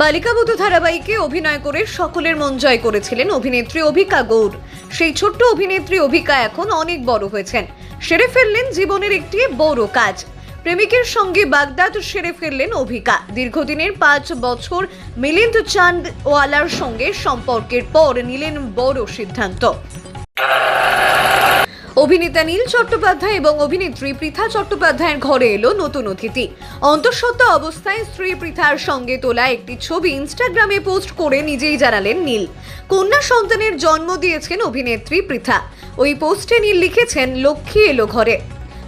বালিকাবধূ ধারাবাহিকে অভিনয় করে সকলের মন জয় করেছিলেন অভিনেত্রী অভিকা গৌর সেই ছোট্ট অভিনেত্রী অভিকা এখন অনেক বড় হয়েছেন। সেরে ফেললেন জীবনের একটি বড় কাজ। প্রেমিকের সঙ্গে বাগদাদ সেরে ফেললেন অভিকা। দীর্ঘদিনের পাঁচ বছর মিলিন্দ চাঁদ ওয়ালার সঙ্গে সম্পর্কের পর নিলেন বড় সিদ্ধান্ত। অভিনেতা নীল চট্টোপাধ্যায় এবং অভিনেত্রী পৃথা চট্টোপাধ্যায়ের ঘরে এলো নতুন অতিথি। অন্তঃসত্ত্বা অবস্থায় স্ত্রী পৃথার সঙ্গে তোলা একটি ছবি ইনস্টাগ্রামে পোস্ট করে নিজেই জানালেন নীল। কন্যা সন্তানের জন্ম দিয়েছেন অভিনেত্রী পৃথা। ওই পোস্টে নীল লিখেছেন, লক্ষ্মী এলো ঘরে।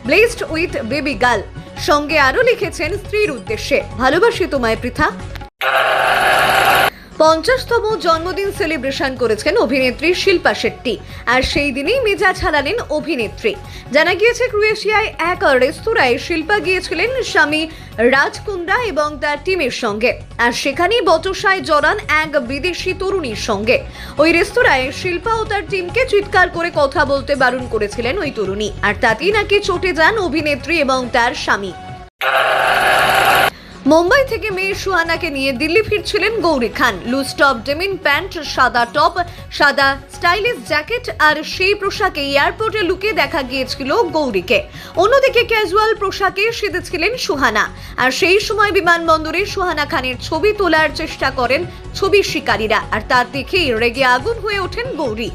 ব্লেসড উইথ বেবি গার্ল সঙ্গে আরও লিখেছেন, স্ত্রীর উদ্দেশ্যে। ভালোবাসি তোমায় পৃথা। পঞ্চাশতম জন্মদিন সেলিব্রেশন করেছেন অভিনেত্রী শিল্পা শেট্টি। আর সেই দিনেই মেজাজ হারালেন অভিনেত্রী। জানা গিয়েছে, ক্রোয়েশিয়ায় এক রেস্তোরাঁয় শিল্পা গিয়েছিলেন স্বামী রাজকুন্দ্রা এবং তার টিমের সঙ্গে। আর সেখানেই বচসায় জড়ান এক বিদেশি তরুণীর সঙ্গে। ওই রেস্তোরাঁয় শিল্পা ও তার টিমকে চিৎকার করে কথা বলতে বারণ করেছিলেন ওই তরুণী। আর তাতেই নাকি চটে যান অভিনেত্রী এবং তার স্বামী। মুম্বাই থেকে মেয়ে সুহানাকে নিয়ে দিল্লি ফিরছিলেন Gauri Khan. Loose top denim pant সাদা টপ সাদা স্টাইলিশ জ্যাকেট আর সেই পোশাকে এয়ারপোর্টে লুকে দেখা গিয়েছিল গৌরীকে। অন্যদিকে ক্যাজুয়াল পোশাকে সেজেছিলেন সুহানা। আর সেই সময় বিমানবন্দরে সুহানা খানের ছবি তোলার চেষ্টা করেন ছবি শিকারীরা। আর তার দেখেই রেগে আগুন হয়ে ওঠেন গৌরী।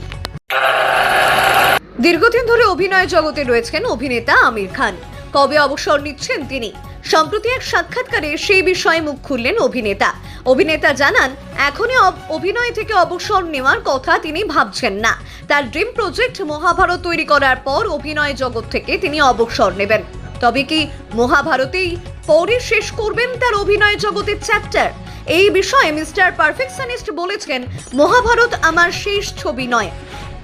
দীর্ঘদিন ধরে অভিনয় জগতে রয়েছেন অভিনেতা আমির খান। কবে অবসর নিচ্ছেন তিনি? সম্প্রতি এক সাক্ষাৎকারে সেই বিষয়ে মুখ খুললেন অভিনেতা। অভিনেতা জানান, এখনই অভিনয় থেকে অবসর নেওয়ার কথা তিনি ভাবছেন না। তার ড্রিম প্রজেক্ট মহাভারত তৈরি করার পর অভিনয় জগৎ থেকে তিনি অবসর নেবেন। তবে কি মহাভারতেই পরে শেষ করবেন তার অভিনয় জগতের চ্যাপ্টার? এই বিষয়ে মিস্টার পারফেকশনিস্ট বলেছেন, মহাভারত আমার শেষ ছবি নয়।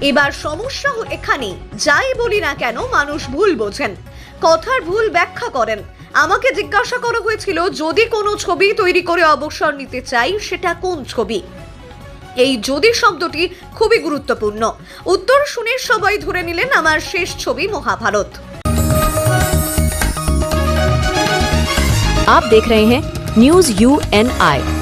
এবার সমস্যা এখানেই। যাই বলি না কেন, মানুষ ভুল বোঝেন। কথার ভুল ব্যাখ্যা করেন আমাকে জিজ্ঞাসা করা হয়েছিল যদি কোনো ছবি তৈরি করে অবসর নিতে চাই সেটা কোন ছবি এই যদি শব্দটি খুবই গুরুত্বপূর্ণ উত্তর শুনে সবাই ধরে নিলেন আমার শেষ ছবি মহাভারত आप देख रहे हैं न्यूज यू एन आई